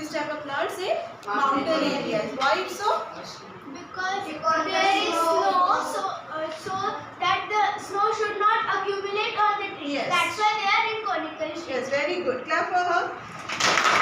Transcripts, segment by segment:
this type of plants in mountain areas. Why it's so? Because, there is snow, so uh, so that the snow should not accumulate on the tree. Yes. That's why they are in conical shape. Yes, very good. Clap for her.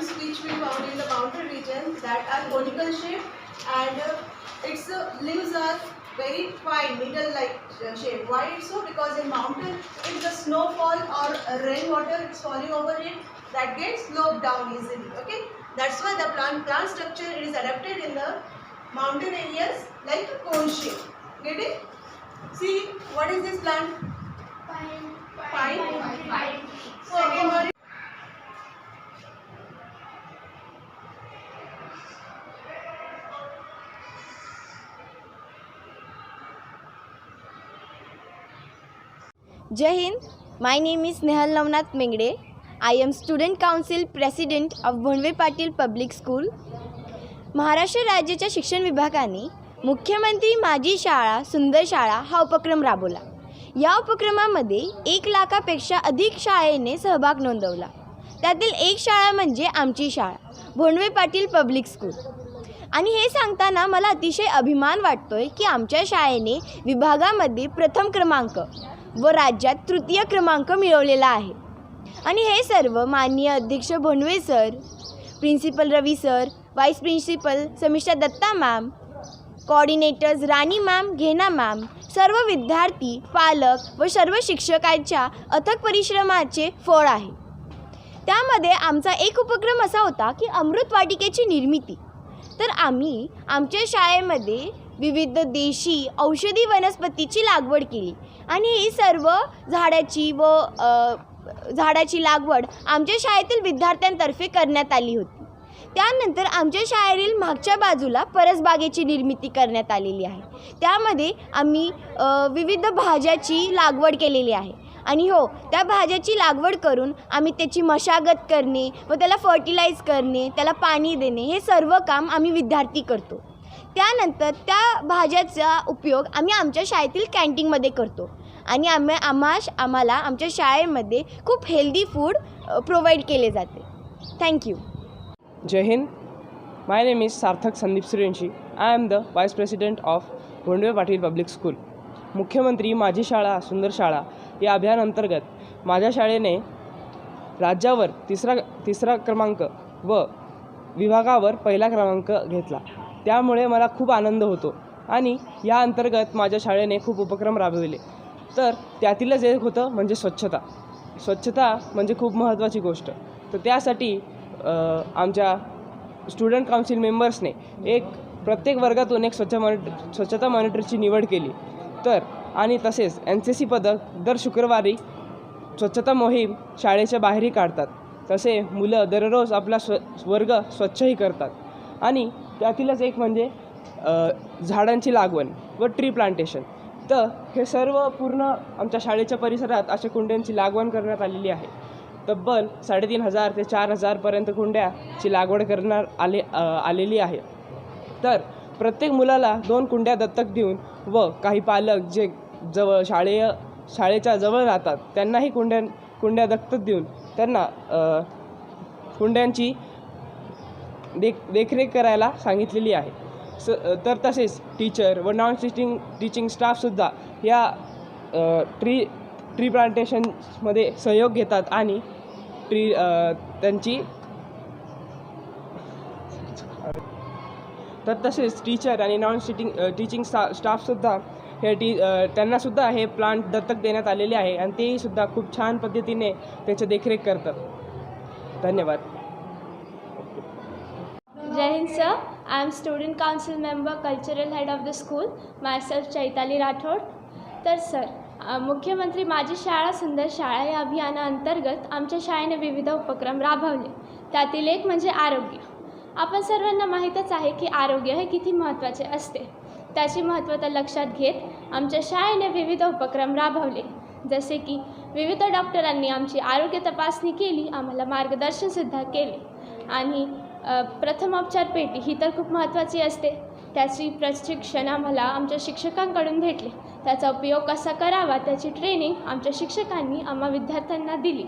Which we found in the mountain region that are conical shape and uh, its uh, leaves are very fine needle like uh, shape why it's so because in mountain if the snowfall or rainwater is falling over it that gets sloped down easily okay that's why the plant plant structure is adapted in the mountain areas like a cone shape get it see what is this plant Pine. Pine? Pine. Second one Jai Hind my name is Nehal Navnath Mengade I am student council president of Bhondwe Patil public school Maharashtra राज्याच्या शिक्षण विभागाने मुख्यमंत्री माझी शाळा सुंदर शाळा हा उपक्रम राबवला या उपक्रमामध्ये एक लाखापेक्षा अधिक शाळेने सहभाग नोंदवला त्यातील एक शाळा म्हणजे आमची शाळा भोंडवे पाटील पब्लिक स्कूल आणि हे सांगताना मला अतिशय अभिमान वाटतोय की आमच्या शाळेने विभागामध्ये प्रथम क्रमांक व राज्यात तृतीय क्रमांक मिळवलेला आहे. आणि हे सर्व माननीय अध्यक्ष Bhondwe sir principal Ravi sir vice principal Samiksha Datta ma'am coordinators Rani ma'am Ghena ma'am सर्व विद्यार्थी पालक व सर्व शिक्षकांच्या अथक परिश्रमाचे फळ आहे. त्यामध्ये आमचा एक उपक्रम असा होता की अमृत वाटिकेची निर्मिती. तर आम्ही आमच्या शाळेमध्ये विविध देशी औषधी वनस्पतीची लागवड केली. आणि ही सर्व झाडाची व झाडाची लागवड आमच्या शाळेतील विद्यार्थ्यांतर्फे करण्यात आली होती. त्यानंतर आमच्या शाळेतील मागच्या बाजूला परसबागेची निर्मिती करण्यात आलेली आहे. त्यामध्ये आम्ही विविध भाज्याची लागवड केलेली आहे. आणि हो त्या भाज्याची लागवड करून आम्ही त्याची मशागत करणे व त्याला फर्टिलाइज करणे त्याला पाणी देणे हे सर्व काम आम्ही विद्यार्थी करतो. त्यानंतर त्या भाज्याचा उपयोग आम्ही आमच्या शाळेतील कॅन्टीनमध्ये करतो. आणि आम्ही आम्हा आम्हाला आमच्या शाळेमध्ये खूप हेल्दी फूड प्रोव्हाइड केले जाते. Thank you Jai Hind. My name is Sarthak Sandeep Suryanshi. I am the vice president of Bhondwe Patil public school मुख्यमंत्री माझी शाळा सुंदर शाळा या अभियानांतर्गत माझ्या शाळेने राज्यावर तिसरा तिसरा क्रमांक व विभागावर पहिला क्रमांक घेतला. त्यामुळे मला खूप आनंद होतो आणि या अंतर्गत माझ्या शाळेने खूप उपक्रम राबविले. तर त्यातीलच एक होतं म्हणजे स्वच्छता. स्वच्छता म्हणजे खूप महत्त्वाची गोष्ट. तर त्यासाठी आमच्या स्टुडंट काउन्सिल मेंबर्सने एक प्रत्येक वर्गातून एक स्वच्छ मॉनिटर स्वच्छता मॉनिटरची निवड केली. तर आणि तसेच एन सी सी पदक दर शुक्रवारी स्वच्छता मोहीम शाळेच्या बाहेरही काढतात. तसे मुलं दररोज आपला स्व वर्ग स्वच्छही करतात. आणि त्यातीलच एक म्हणजे झाडांची लागवण व ट्री प्लांटेशन तर हे सर्व पूर्ण आमच्या शाळेच्या परिसरात अशा कुंड्यांची लागवण करण्यात आलेली आहे. तब्बल साडेतीन हजार ते चार हजारपर्यंत कुंड्याची लागवड करणार आले आलेली आहे. तर प्रत्येक मुलाला दोन कुंड्या दत्तक देऊन व काही पालक जे जवळ शाळेय शाळेच्या जवळ राहतात त्यांनाही कुंड्या कुंड्या दत्तक देऊन त्यांना कुंड्यांची देख देखरेख करायला सांगितलेली आहे. स तर तसेच टीचर व नॉन टीचिंग टीचिंग स्टाफसुद्धा या ट्री ट्री प्लांटेशनमध्ये सहयोग घेतात आणि ट्री त्यांची तर तसेच टीचर आणि नॉन टीचिंग टीचिंग स्टा स्टाफसुद्धा हे टी त्यांनासुद्धा हे प्लांट दत्तक देण्यात आलेले आहे आणि तेही सुद्धा खूप छान पद्धतीने त्याची देखरेख करतात. धन्यवाद. Jai Hind sir sir, I am student council member, cultural head of the school, myself Chaitali Rathod. तर सर मुख्यमंत्री माझी शाळा सुंदर शाळा या अभियानाअंतर्गत आमच्या शाळेने विविध उपक्रम राबवले. त्यातील एक म्हणजे आरोग्य. आपण सर्वांना माहीतच आहे की आरोग्य हे किती महत्त्वाचे असते. त्याची महत्त्वता लक्षात घेत आमच्या शाळेने विविध उपक्रम राबवले. जसे की विविध डॉक्टरांनी आमची आरोग्य तपासणी केली आम्हाला मार्गदर्शनसुद्धा केले. आणि प्रथमोपचार पेटी ही तर खूप महत्त्वाची असते. त्याची प्रशिक्षण आम्हाला आमच्या शिक्षकांकडून भेटले. त्याचा उपयोग कसा करावा त्याची ट्रेनिंग आमच्या शिक्षकांनी आम्हा विद्यार्थ्यांना दिली.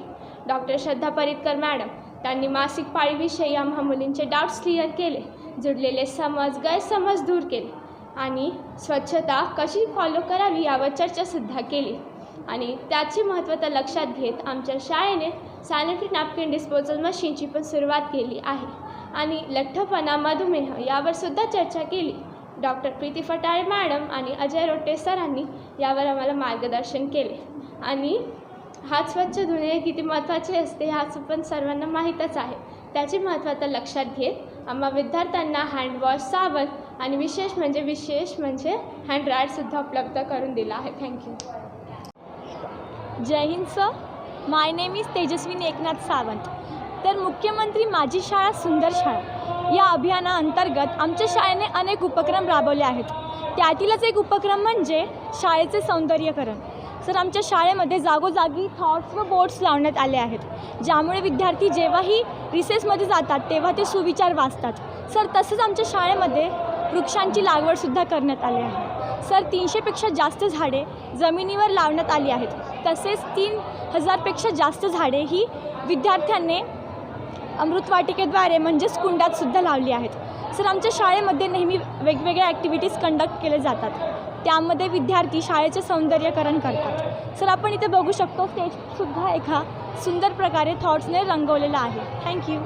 डॉक्टर श्रद्धा परितकर मॅडम त्यांनी मासिक पाळीविषयी आम्हा मुलींचे डाऊट्स क्लिअर केले जुडलेले समज गैरसमज दूर केले आणि स्वच्छता कशी फॉलो करावी यावर चर्चासुद्धा केली. आणि त्याची महत्त्वता लक्षात घेत आमच्या शाळेने सॅनिटरी नॅपकिन डिस्पोजल मशीनची पण सुरुवात केली आहे. आणि लठ्ठपणा मधुमेह यावर सुद्धा चर्चा केली. डॉक्टर प्रीती फटाळे मॅडम आणि अजय रोटे सरांनी यावर आम्हाला मार्गदर्शन केले. आणि हात स्वच्छ धुणे किती महत्त्वाचे असते ह्याच पण सर्वांना माहीतच आहे. त्याची महत्त्वता लक्षात घेत आम्हा विद्यार्थ्यांना हँडवॉश साबण आणि विशेष म्हणजे विशेष म्हणजे हँड ड्रायरसुद्धा उपलब्ध करून दिला आहे. Thank you Jai Hind sir my name is Tejaswi Eknath Sawant. तर मुख्यमंत्री माझी शाळा सुंदर शाळा या अभियानाअंतर्गत आमच्या शाळेने अनेक उपक्रम राबवले आहेत. त्यातीलच एक उपक्रम म्हणजे शाळेचे सौंदर्यकरण. सर आमच्या शाळेमध्ये जागोजागी थॉट्स व बोर्ड्स लावण्यात आले आहेत. ज्यामुळे विद्यार्थी जेव्हाही रिसेसमध्ये जातात तेव्हा ते सुविचार वाचतात. सर तसंच आमच्या शाळेमध्ये वृक्षांची लागवडसुद्धा करण्यात आली आहे. सर तीनशेपेक्षा जास्त झाडे जमिनीवर लावण्यात आली आहेत. तसेच तीन हजारपेक्षा जास्त झाडे ही विद्यार्थ्यांनी अमृतवाटिकेद्वारे म्हणजेच कुंडातसुद्धा लावली आहेत. सर आमच्या शाळेमध्ये नेहमी वेगवेगळ्या ॲक्टिव्हिटीज कंडक्ट केले जातात. त्यामध्ये विद्यार्थी शाळेचे सौंदर्यकरण करतात. सर आपण इथे बघू शकतो स्टेजसुद्धा एका सुंदर प्रकारे थॉट्सने रंगवलेला आहे. थँक्यू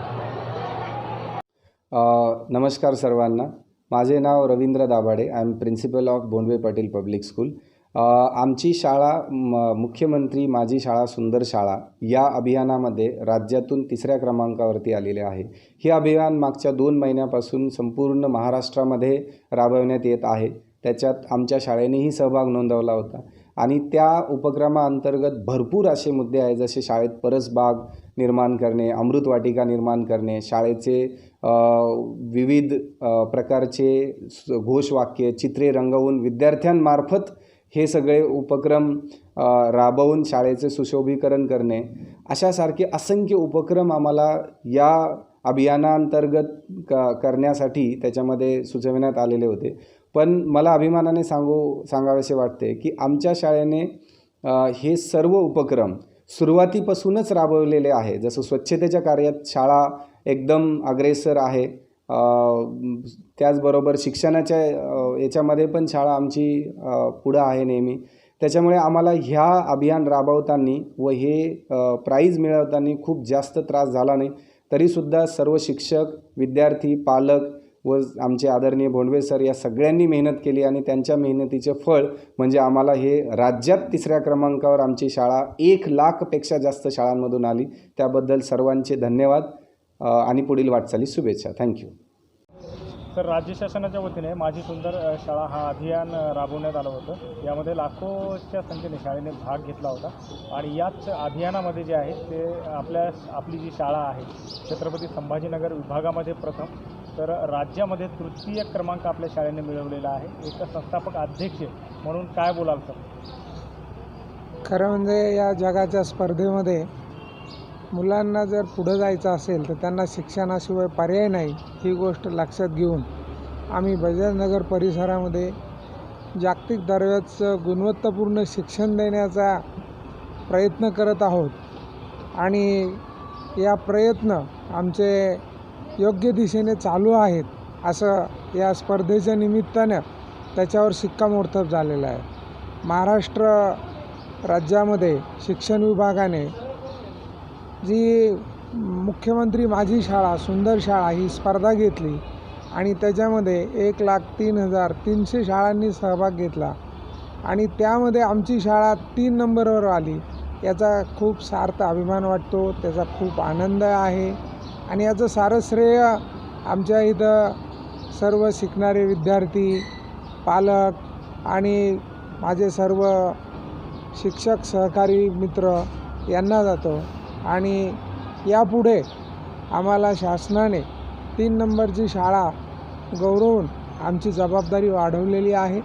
नमस्कार सर्वांना. माझे नाव Ravindra Dabhade. I am principal of Bondwe Patil public school आमची शाळा म मुख्यमंत्री माझी शाळा सुंदर शाळा या अभियानामध्ये राज्यातून तिसऱ्या क्रमांकावरती आलेले आहे. हे अभियान मागच्या दोन महिन्यापासून संपूर्ण महाराष्ट्रामध्ये राबवण्यात येत आहे. त्याच्यात आमच्या शाळेनेही सहभाग नोंदवला होता. आणि त्या उपक्रमाअंतर्गत भरपूर असे मुद्दे आहेत जसे शाळेत परसबाग निर्माण करणे अमृतवाटिका निर्माण करणे शाळेचे विविध प्रकारचे घोषवाक्य चित्रे रंगवून विद्यार्थ्यांमार्फत हे सगळे उपक्रम राबवून शाळेचे सुशोभीकरण करणे अशासारखे असंख्य उपक्रम आम्हाला या अभियानांतर्गत क करण्यासाठी त्याच्यामध्ये सुचविण्यात आलेले होते. पण मला अभिमानाने सांगू सांगावेसे वाटते की आमच्या शाळेने हे सर्व उपक्रम सुरुवातीपासूनच राबवलेले आहे. जसं स्वच्छतेच्या कार्यात शाळा एकदम अग्रेसर आहे त्याचबरोबर शिक्षणाच्या याच्यामध्ये पण शाळा आमची पुढं आहे नेहमी. त्याच्यामुळे आम्हाला ह्या अभियान राबवताना व हे प्राईज मिळवताना खूप जास्त त्रास झाला नाही. तरीसुद्धा सर्व शिक्षक विद्यार्थी पालक व आमचे आदरणीय भोंडवे सर या सगळ्यांनी मेहनत केली आणि त्यांच्या मेहनतीचे फळ म्हणजे आम्हाला हे राज्यात तिसऱ्या क्रमांकावर आमची शाळा एक लाखपेक्षा जास्त शाळांमधून आली. त्याबद्दल सर्वांचे धन्यवाद. आणि पुढील वाटचाली शुभेच्छा. थँक्यू तर राज्य शासनाच्या वतीने माझी सुंदर शाळा हा अभियान राबवण्यात आलं होतं. यामध्ये लाखोच्या संख्येने शाळेने भाग घेतला होता. आणि याच अभियानामध्ये जे आहे ते आपल्या आपली जी शाळा आहे छत्रपती संभाजीनगर विभागामध्ये प्रथम. तर राज्यामध्ये तृतीय क्रमांक आपल्या शाळेने मिळवलेला आहे. एक संस्थापक अध्यक्ष म्हणून काय बोलाल सर? खरं म्हणजे या जगाच्या स्पर्धेमध्ये मुलांना जर पुढं जायचं असेल तर त्यांना शिक्षणाशिवाय पर्याय नाही ही गोष्ट लक्षात घेऊन आम्ही बजाजनगर परिसरामध्ये जागतिक दर्जाचं गुणवत्तापूर्ण शिक्षण देण्याचा प्रयत्न करत आहोत. आणि या प्रयत्न आमचे योग्य दिशेने चालू आहेत असं या स्पर्धेच्या निमित्तानं त्याच्यावर शिक्कामोर्तब झालेलं आहे. महाराष्ट्र राज्यामध्ये शिक्षण विभागाने जी मुख्यमंत्री माझी शाळा सुंदर शाळा ही स्पर्धा घेतली आणि त्याच्यामध्ये एक लाख तीन हजार तीनशे शाळांनी सहभाग घेतला. आणि त्यामध्ये आमची शाळा तीन नंबरवर आली. याचा खूप सार्थ अभिमान वाटतो त्याचा खूप आनंद आहे. आणि याचं सारं श्रेय आमच्या इथं सर्व शिकणारे विद्यार्थी पालक आणि माझे सर्व शिक्षक सहकारी मित्र यांना जातो. आणि यापुढे आम्हाला शासनाने तीन नंबरची शाळा गौरवून आमची जबाबदारी वाढवलेली आहे.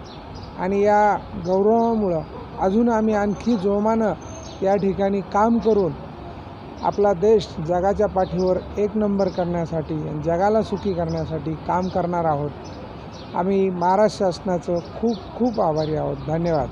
आणि या गौरवामुळं अजून आम्ही आणखी जोमानं या ठिकाणी काम करून आपला देश जगाच्या पाठीवर एक नंबर करण्यासाठी आणि जगाला सुखी करण्यासाठी काम करणार आहोत. आम्ही महाराष्ट्र शासनाचं खूप खूप आभारी आहोत. धन्यवाद.